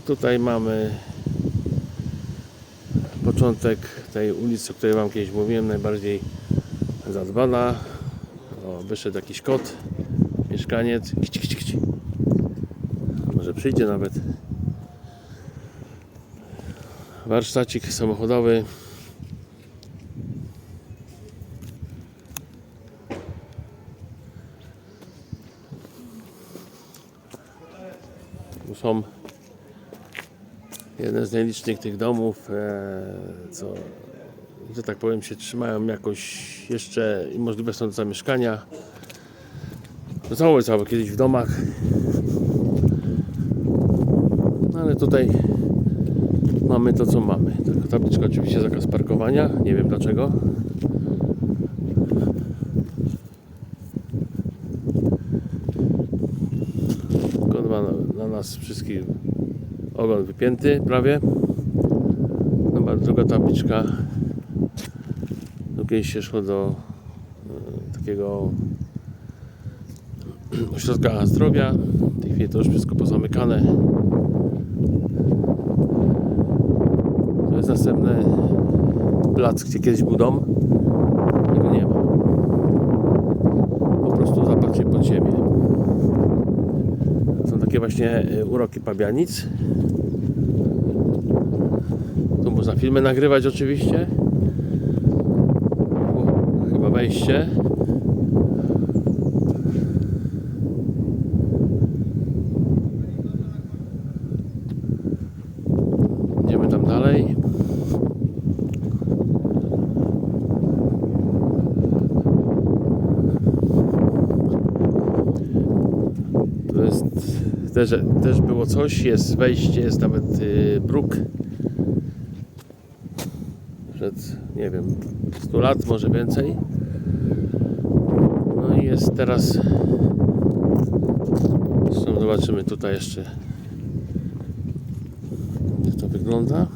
I tutaj mamy początek tej ulicy, o której Wam kiedyś mówiłem, najbardziej zadbana. O, wyszedł jakiś kot, mieszkaniec. Może przyjdzie nawet. Warsztacik samochodowy. Tu są jeden z nielicznych tych domów, e, co, że tak powiem, się trzymają jakoś jeszcze i możliwe są do zamieszkania. To całe kiedyś w domach. No ale tutaj mamy to, co mamy. Tylko tabliczka oczywiście zakaz parkowania. Nie wiem dlaczego. Na, na nas wszystkich ogon wypięty prawie. Dobra, druga tabliczka. Kiedyś się szło do e, takiego ośrodka zdrowia. W tej chwili to już wszystko pozamykane. To jest następny plac, gdzie kiedyś był dom. Tego nie ma. Po prostu zapatrzcie pod ziemię. Takie właśnie e, uroki pabianic. Tu można filmy nagrywać oczywiście. Chyba wejście. Idziemy tam dalej. To jest też, też było coś, jest wejście, jest nawet y, bruk. Przed, nie wiem, 100 lat, może więcej. No i jest teraz. Zobaczymy tutaj jeszcze, jak to wygląda.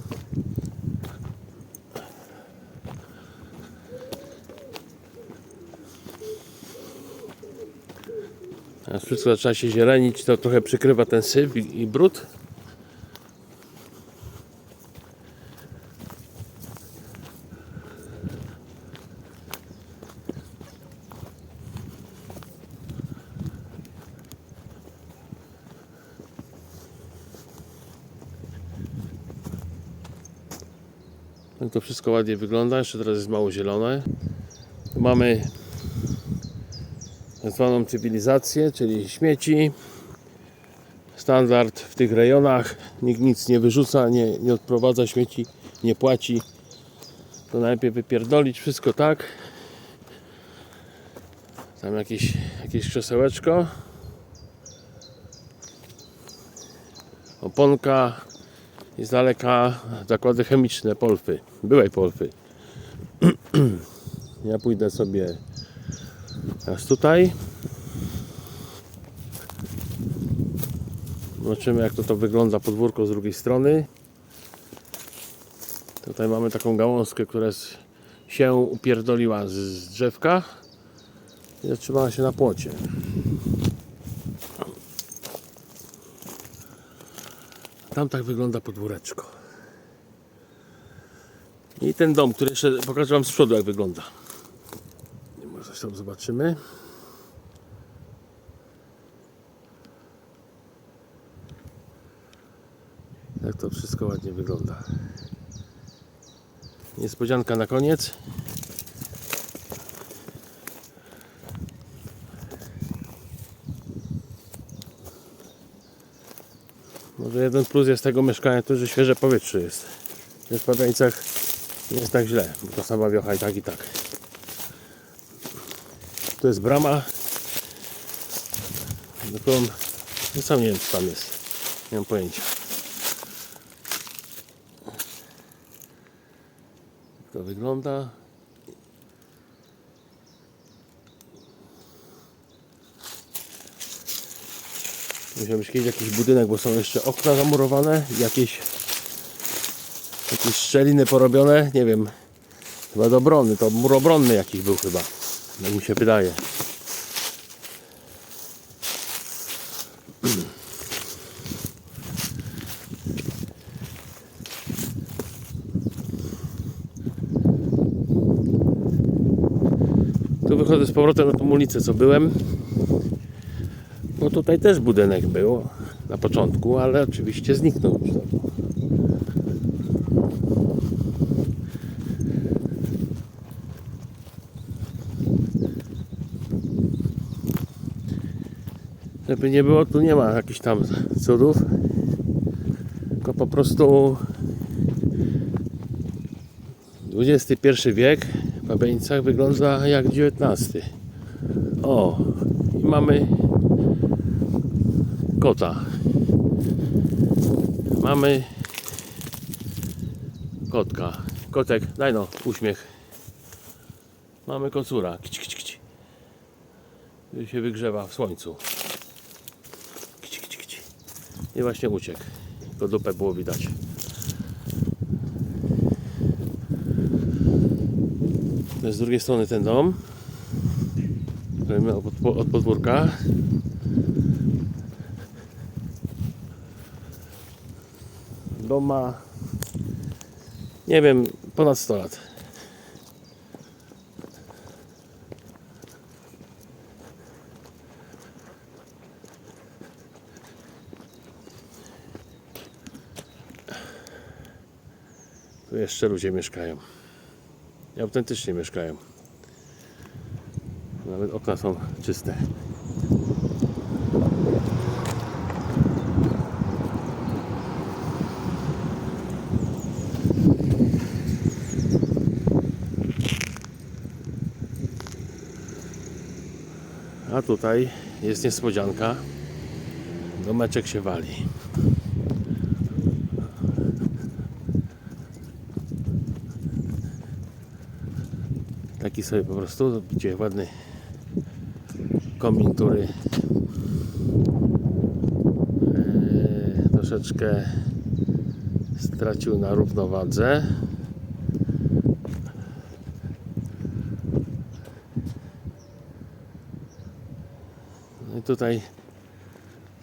A wszystko zaczyna się zielenić, to trochę przykrywa ten syf i, i brud. Tak to wszystko ładnie wygląda, jeszcze teraz jest mało zielone. Tu mamy zwaną cywilizację, czyli śmieci. Standard w tych rejonach. Nikt nic nie wyrzuca, nie, nie odprowadza śmieci, nie płaci. To najlepiej wypierdolić wszystko tak. Tam jakieś, jakieś krzesełeczko. Oponka i daleka zakłady chemiczne Polfy. Byłej Polfy. Ja pójdę sobie Teraz tutaj. Zobaczymy jak to, to wygląda podwórko z drugiej strony. Tutaj mamy taką gałązkę, która się upierdoliła z drzewka i zatrzymała się na płocie. Tam tak wygląda podwóreczko. I ten dom, który jeszcze pokażę Wam z przodu jak wygląda. Tam zobaczymy. Jak to wszystko ładnie wygląda. Niespodzianka na koniec. Może jeden plus jest tego mieszkania to, że świeże powietrze jest. W Pawianicach nie jest tak źle, bo to sama wiocha i tak i tak. To jest brama. Dopiero, no sam nie wiem co tam jest. Nie mam pojęcia. Jak to wygląda. Musiał być kiedyś jakiś budynek, bo są jeszcze okna zamurowane, jakieś jakieś szczeliny porobione, nie wiem. Chyba do obrony, to mur obronny jakiś był chyba. Tak mi się wydaje. Tu wychodzę z powrotem na tą ulicę, co byłem. bo tutaj też budynek był na początku, ale oczywiście zniknął już. Żeby nie było, tu nie ma jakichś tam cudów. Tylko po prostu XXI wiek w Babieńcach wygląda jak XIX. O, i mamy kota. Mamy kotka. Kotek, daj no, uśmiech. Mamy kocura. Kici, kici, kici. Się wygrzewa w słońcu. I właśnie uciekł. Tylko dupę było widać. To jest z drugiej strony ten dom. od, od podwórka. Dom ma nie wiem, ponad 100 lat. Tu jeszcze ludzie mieszkają. I autentycznie mieszkają. Nawet okna są czyste. A tutaj jest niespodzianka. Domeczek się wali. Taki sobie po prostu, widzicie, ładny komin, który e, troszeczkę stracił na równowadze. No i tutaj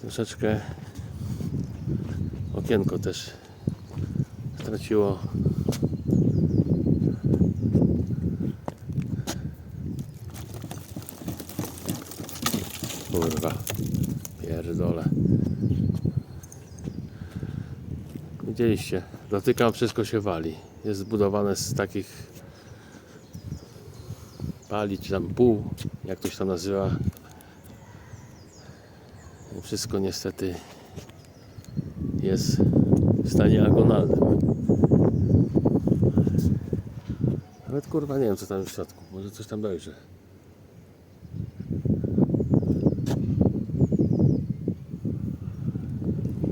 troszeczkę okienko też straciło Kurwa, pierdole. Widzieliście, dotykam, wszystko się wali. Jest zbudowane z takich pali, czy tam pół, jak to się tam nazywa. Wszystko niestety jest w stanie agonalnym. Nawet kurwa nie wiem co tam w środku, może coś tam dojrzy.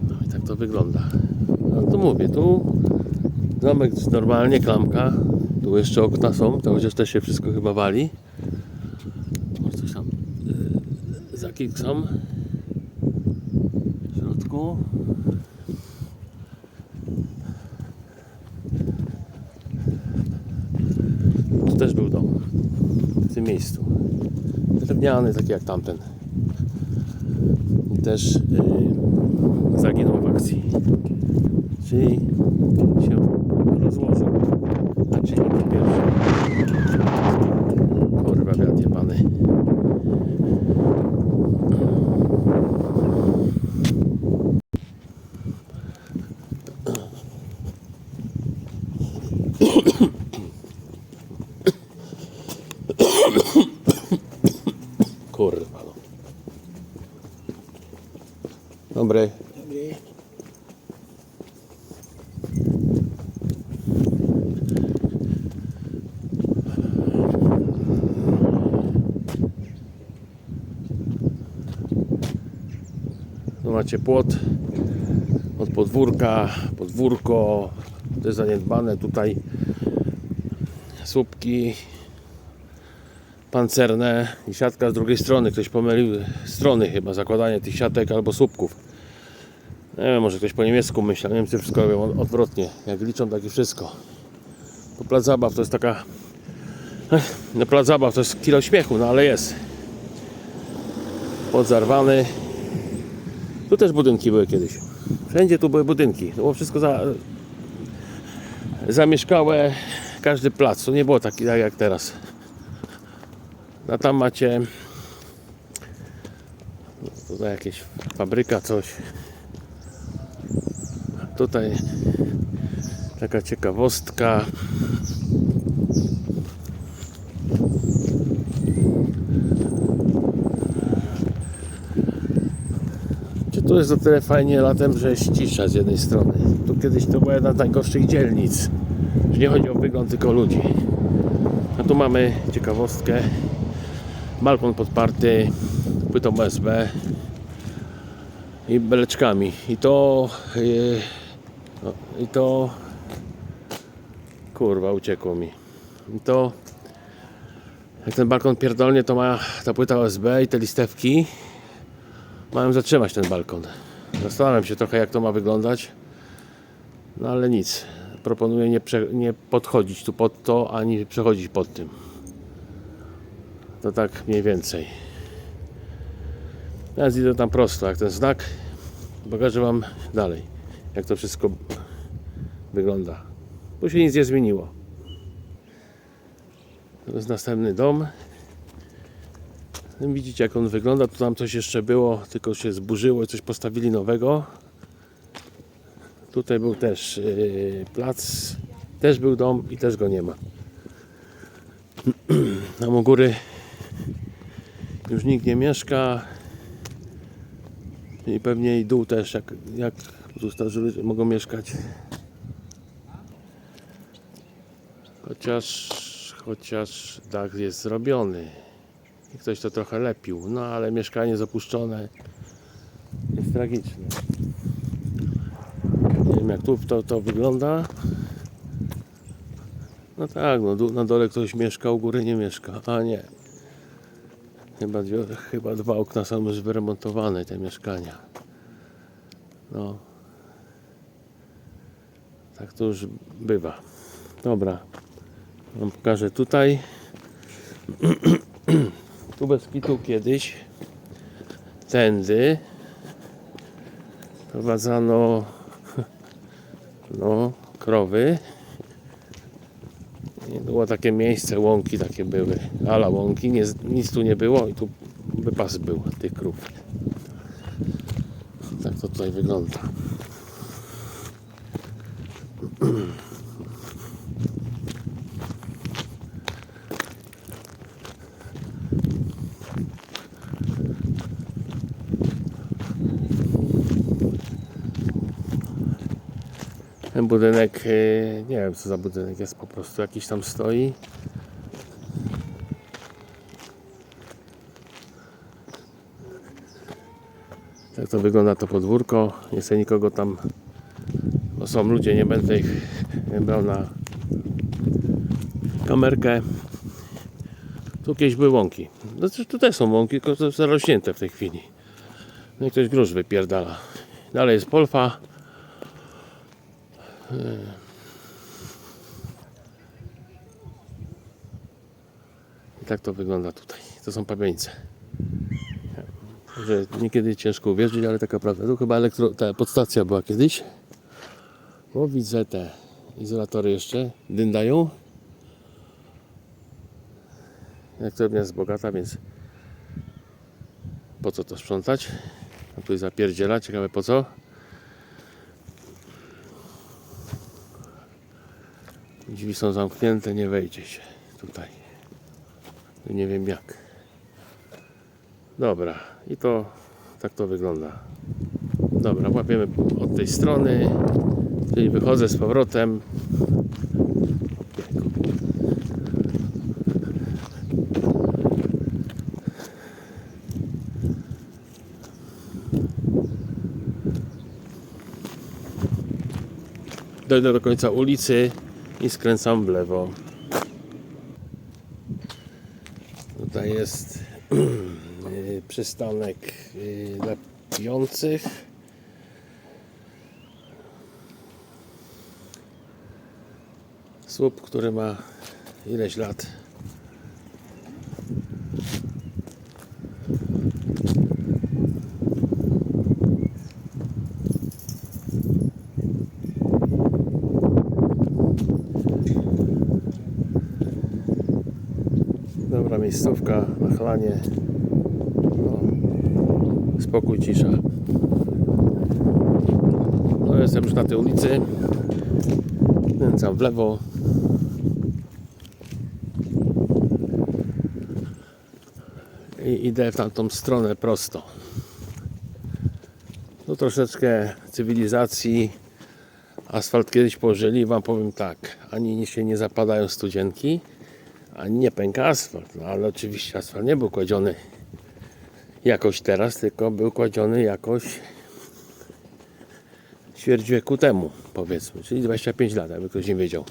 No i tak to wygląda. No to mówię, tu zamek normalnie, klamka. Tu jeszcze okna są, to chociaż też się wszystko chyba wali. Może coś tam yy, za są. W środku. Tu też był dom. W tym miejscu. Drewniany, taki jak tamten. I też yy, zaginął w akcji. Czyli się rozłożył. A czyli po pierwsze. Kurwa wiatr. Kurwa no. Dobry. Tu macie płot od podwórka, podwórko, to jest zaniedbane, tutaj słupki pancerne i siatka z drugiej strony, ktoś pomylił strony chyba, zakładanie tych siatek albo słupków. Nie wiem, może ktoś po niemiecku myśli, Niemcy wszystko robią od- odwrotnie, jak liczą tak i wszystko. To plac zabaw to jest taka, no plac zabaw to jest kilo śmiechu, no ale jest. Podzarwany. Tu też budynki były kiedyś. Wszędzie tu były budynki. To było wszystko za, zamieszkałe. Każdy plac. To nie było taki tak jak teraz. A tam macie tutaj jakieś fabryka, coś. Tutaj taka ciekawostka. Jest o tyle fajnie latem, że jest cisza z jednej strony. Tu kiedyś to była jedna z najgorszych dzielnic. Że nie chodzi o wygląd, tylko ludzi. A tu mamy ciekawostkę. Balkon podparty płytą USB i beleczkami. I to yy, no, i to kurwa uciekło mi. I to jak ten balkon pierdolnie to ma ta płyta USB i te listewki mają zatrzymać ten balkon. Zastanawiam się trochę jak to ma wyglądać. No ale nic. Proponuję nie, nie podchodzić tu pod to, ani przechodzić pod tym. To tak mniej więcej. Teraz idę tam prosto, jak ten znak. Pokażę Wam dalej, jak to wszystko wygląda. Tu się nic nie zmieniło. To jest następny dom. Widzicie jak on wygląda. Tu tam coś jeszcze było, tylko się zburzyło i coś postawili nowego. Tutaj był też yy, plac, też był dom i też go nie ma. Tam u góry już nikt nie mieszka i pewnie i dół też, jak, jak tu mogą mieszkać. Chociaż, chociaż dach jest zrobiony i ktoś to trochę lepił, no ale mieszkanie zapuszczone jest tragiczne. Nie wiem jak tu to, to wygląda. No tak, no na dole ktoś mieszka, u góry nie mieszka, a nie. Chyba, dwie, chyba dwa okna są już wyremontowane, te mieszkania. No. Tak to już bywa. Dobra. Wam pokażę tutaj. tu bez kitu kiedyś tędy prowadzano no, krowy. I było takie miejsce, łąki takie były, ala łąki, nie, nic tu nie było i tu wypas był tych krów. Tak to tutaj wygląda. Ten budynek, e, nie wiem co za budynek jest, po prostu jakiś tam stoi. Tak to wygląda to podwórko. Nie chcę nikogo tam, bo są ludzie, nie będę ich brał na kamerkę. Tu kiedyś były łąki. To- tu też są łąki, tylko to zarośnięte w tej chwili. No i ktoś grusz wypierdala. Dalej jest polfa. I tak to wygląda tutaj. To są pawieńce. Że niekiedy ciężko uwierzyć, ale taka prawda. Tu chyba elektro, ta podstacja była kiedyś. Bo widzę te izolatory jeszcze dyndają. Elektrownia jest bogata, więc po co to sprzątać? A tu zapierdziela, ciekawe po co? Drzwi są zamknięte, nie wejdzie się tutaj. Nie wiem jak. Dobra, i to tak to wygląda. Dobra, łapiemy od tej strony, czyli wychodzę z powrotem. Dojdę do końca ulicy i skręcam w lewo. Tutaj jest y, przystanek y, dla. Słup, który ma ileś lat. Miejscówka, nachlanie. No, spokój, cisza. No jestem już na tej ulicy. Kręcam w lewo. I idę w tamtą stronę prosto. No troszeczkę cywilizacji. Asfalt kiedyś położyli, wam powiem tak, ani się nie zapadają studzienki, ani nie pęka asfalt. No ale oczywiście asfalt nie był kładziony jakoś teraz, tylko był kładziony jakoś ćwierć wieku temu, powiedzmy, czyli 25 lat, jakby ktoś nie wiedział.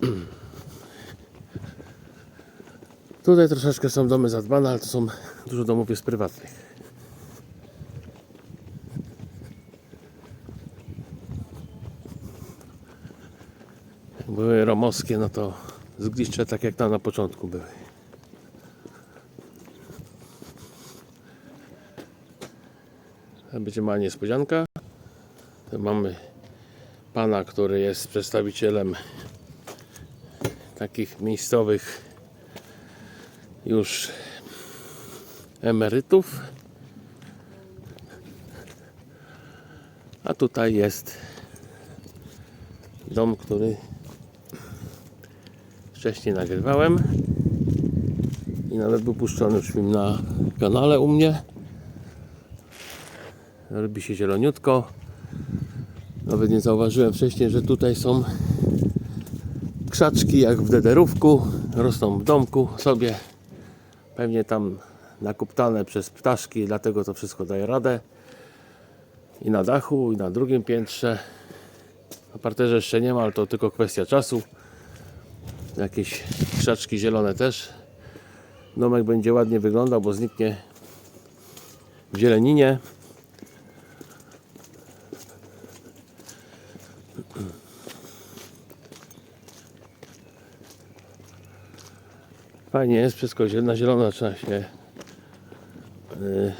Tutaj troszeczkę są domy zadbane, ale to są dużo domów jest prywatnych. Były romowskie, no to zgliszcze tak jak tam na początku były. Będzie mała niespodzianka. Mamy pana, który jest przedstawicielem takich miejscowych już emerytów. A tutaj jest dom, który wcześniej nagrywałem i nawet był puszczony już film na kanale u mnie. Robi się zieloniutko. Nawet nie zauważyłem wcześniej, że tutaj są krzaczki jak w dederówku. Rosną w domku sobie. Pewnie tam nakuptane przez ptaszki, dlatego to wszystko daje radę. I na dachu, i na drugim piętrze. Na parterze jeszcze nie ma, ale to tylko kwestia czasu. Jakieś krzaczki zielone też. Domek będzie ładnie wyglądał, bo zniknie w zieleninie. Fajnie jest, wszystko na zielono trzeba się yy,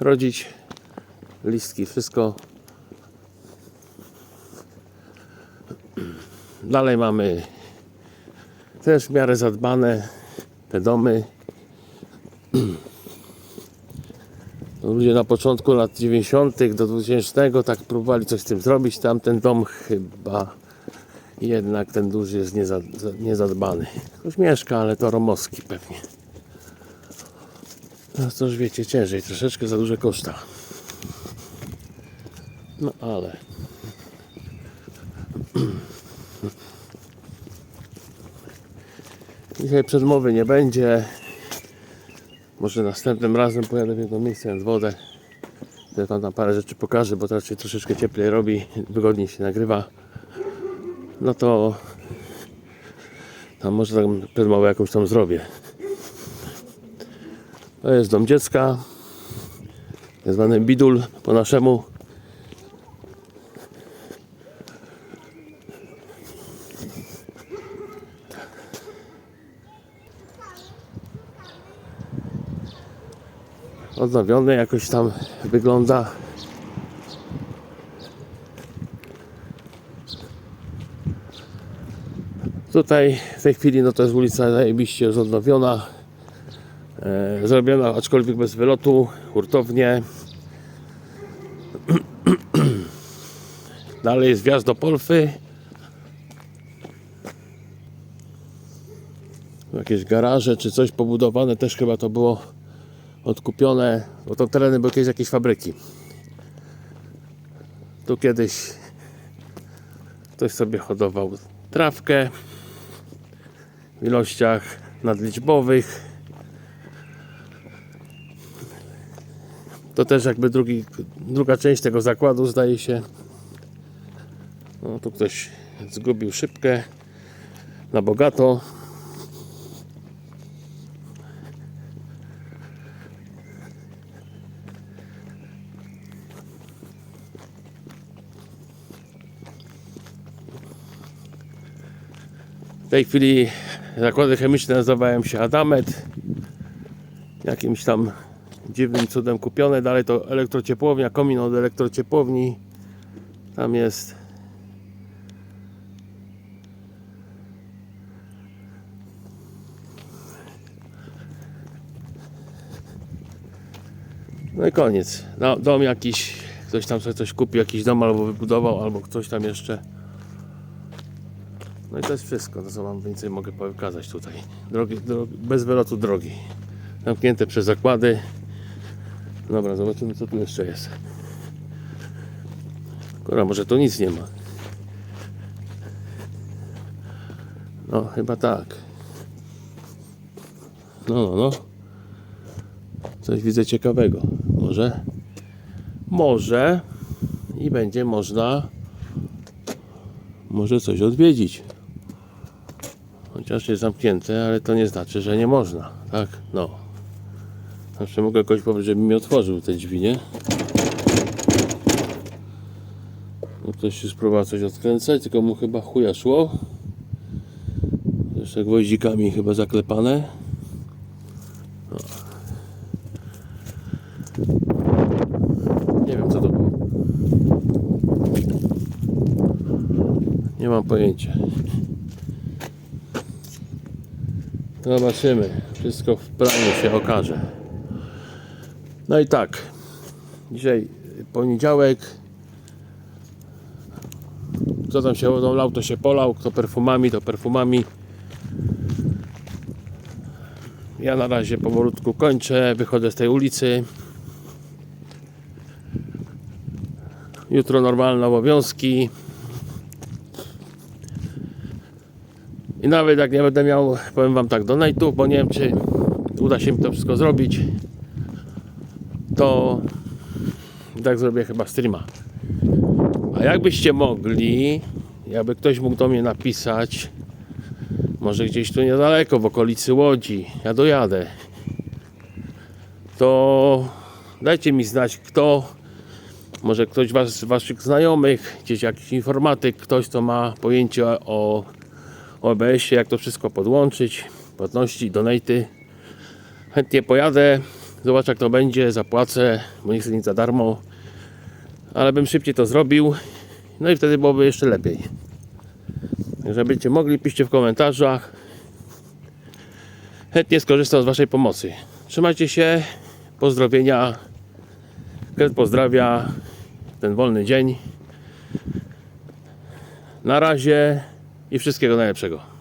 rodzić. Listki, wszystko. Dalej mamy też w miarę zadbane te domy. Ludzie na początku lat 90. do 2000 tak próbowali coś z tym zrobić. Tamten dom chyba jednak ten duży jest nieza, za- niezadbany. Ktoś mieszka, ale to romowski pewnie. No już wiecie, ciężej, troszeczkę za duże koszta. No ale. Dzisiaj przedmowy nie będzie. Może następnym razem pojadę w jedno miejsce nad wodę. Ja tam, tam parę rzeczy pokażę, bo teraz się troszeczkę cieplej robi, wygodniej się nagrywa. No to tam może tam przedmowę jakąś tam zrobię. To jest dom dziecka. Tak zwany bidul po naszemu. Odnowiony jakoś tam wygląda. Tutaj w tej chwili no to jest ulica zajebiście już odnowiona. E, zrobiona aczkolwiek bez wylotu, hurtownie. Dalej jest wjazd do Polfy. Jakieś garaże czy coś pobudowane też chyba to było odkupione, bo to tereny były kiedyś jakieś fabryki. Tu kiedyś ktoś sobie hodował trawkę w ilościach nadliczbowych. To też jakby drugi, druga część tego zakładu zdaje się. No, tu ktoś zgubił szybkę na bogato. tej chwili zakłady chemiczne nazywają się Adamet. Jakimś tam dziwnym cudem kupione. Dalej to elektrociepłownia, komin od elektrociepłowni. Tam jest No i koniec. dom jakiś, ktoś tam sobie coś kupił, jakiś dom albo wybudował, albo ktoś tam jeszcze no i to jest wszystko, to co wam więcej mogę pokazać tutaj. Drogi, drogi, bez wylotu drogi. Zamknięte przez zakłady. Dobra, zobaczymy co tu jeszcze jest. Kurwa, może tu nic nie ma. No, chyba tak. No, no, no. Coś widzę ciekawego. Może? Może i będzie można może coś odwiedzić. Chociaż jest zamknięte, ale to nie znaczy, że nie można. Tak? No. Zawsze mogę kogoś powiedzieć, żeby mi otworzył te drzwi, nie? No ktoś już próbował coś odkręcać, tylko mu chyba chuja szło. Jeszcze gwoździkami chyba zaklepane. Nie wiem co to było. Nie mam pojęcia. Zobaczymy. Wszystko w planie się okaże. No i tak. Dzisiaj poniedziałek. Kto tam się wodą lał, to się polał. Kto perfumami, to perfumami. Ja na razie powolutku kończę. Wychodzę z tej ulicy. Jutro normalne obowiązki. I nawet jak nie będę miał, powiem wam tak, donate'ów, bo nie wiem czy uda się mi to wszystko zrobić, to tak zrobię chyba streama. A jakbyście mogli, jakby ktoś mógł do mnie napisać, może gdzieś tu niedaleko, w okolicy Łodzi, ja dojadę, to dajcie mi znać kto, może ktoś was, z waszych znajomych, gdzieś jakiś informatyk, ktoś kto ma pojęcie o OBS-ie, jak to wszystko podłączyć, płatności, donaty. Chętnie pojadę, zobaczę jak to będzie, zapłacę, bo nie chcę nic za darmo, ale bym szybciej to zrobił, no i wtedy byłoby jeszcze lepiej. Będziecie mogli, piszcie w komentarzach. Chętnie skorzystam z waszej pomocy. Trzymajcie się, pozdrowienia. Kret pozdrawia ten wolny dzień. Na razie i wszystkiego najlepszego.